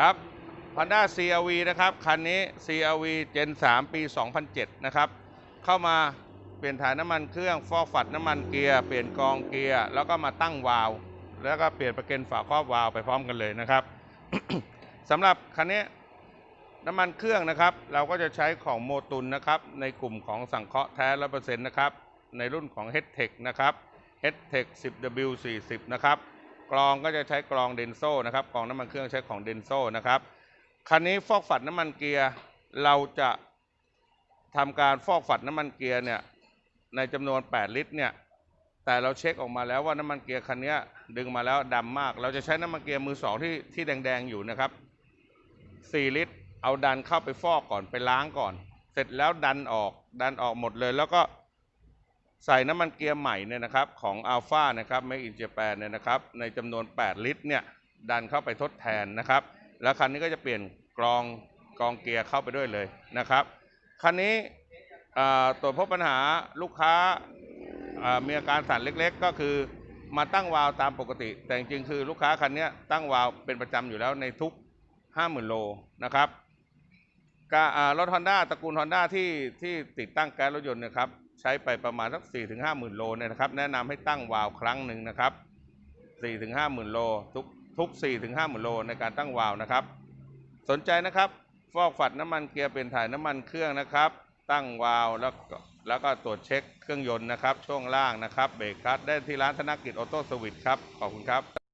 ครับ Honda CRV นะครับ คันนี้ CRV Gen 3 ปี 2007 นะครับ เข้ามาเปลี่ยนถ่ายน้ำมันเครื่อง ฟอกฝัดน้ำมันเกียร์ เปลี่ยนกองเกียร์ แล้วก็มาตั้งวาล์วแล้วก็เปลี่ยนประเก็นฝาครอบวาล์วไปพร้อมกันเลยนะครับสำหรับคันนี้น้ำมันเครื่องนะครับ เราก็จะใช้ของโมตุนนะครับ ในกลุ่มของสังเคราะห์แท้ร้อเปอร์เซ็นต์นะครับ ในรุ่นของ h e a d t e c h นะครับ h e a d t e c h 10W40 นะครับ กรองก็จะใช้กรองเดนโซนะครับกรองน้ำมันเครื่องใช้ของเดนโซนะครับคันนี้ฟอกฝัดน้ำมันเกียร์เราจะทำการฟอกฝัดน้ำมันเกียร์เนี่ยในจำนวน 8 ลิตรเนี่ยแต่เราเช็คออกมาแล้วว่าน้ำมันเกียร์คันเนี้ยดึงมาแล้วดำมาก เราจะใช้น้ำมันเกียร์มือสองที่ที่แดงๆอยู่นะครับ 4 ลิตร เอาดันเข้าไปฟอกก่อนไปล้างก่อน เสร็จแล้วดันออกดันออกหมดเลยแล้วก็ ใส่น้ำมันเกียร์ใหม่เนี่ยนะครับของอัลฟานะครับ Make in Japan เนี่ยนะครับในจำนวน 8 ลิตรเนี่ยดันเข้าไปทดแทนนะครับ แล้วคันนี้ก็จะเปลี่ยนกรองกรองเกียร์เข้าไปด้วยเลยนะครับ คันนี้ตรวจพบปัญหาลูกค้ามีอาการสั่นเล็กๆ ก็คือมาตั้งวาล์วตามปกติ แต่จริงๆคือลูกค้าคันนี้ตั้งวาล์วเป็นประจำอยู่แล้วในทุก 50,000 โลนะครับรถ Honda ตระกูล Honda ที่ที่ติดตั้งแก๊สรถยนต์นะครับ ใช้ไปประมาณสัก4-5หมื่นโลเนี่ยนะครับ แนะนำให้ตั้งวาล์วครั้งหนึ่งนะครับ4-5หมื่นโลทุกทุก4-5หมื่นโลในการตั้งวาล์วนะครับ สนใจนะครับ ฟอกฝัดน้ำมันเกียร์เป็นถ่ายน้ำมันเครื่องนะครับ ตั้งวาล์วแล้วก็แล้วก็ตรวจเช็คเครื่องยนต์นะครับ ช่วงล่างนะครับ เบรกคลัตได้ที่ร้านธนกิจออโต้สวิตครับขอบคุณครับ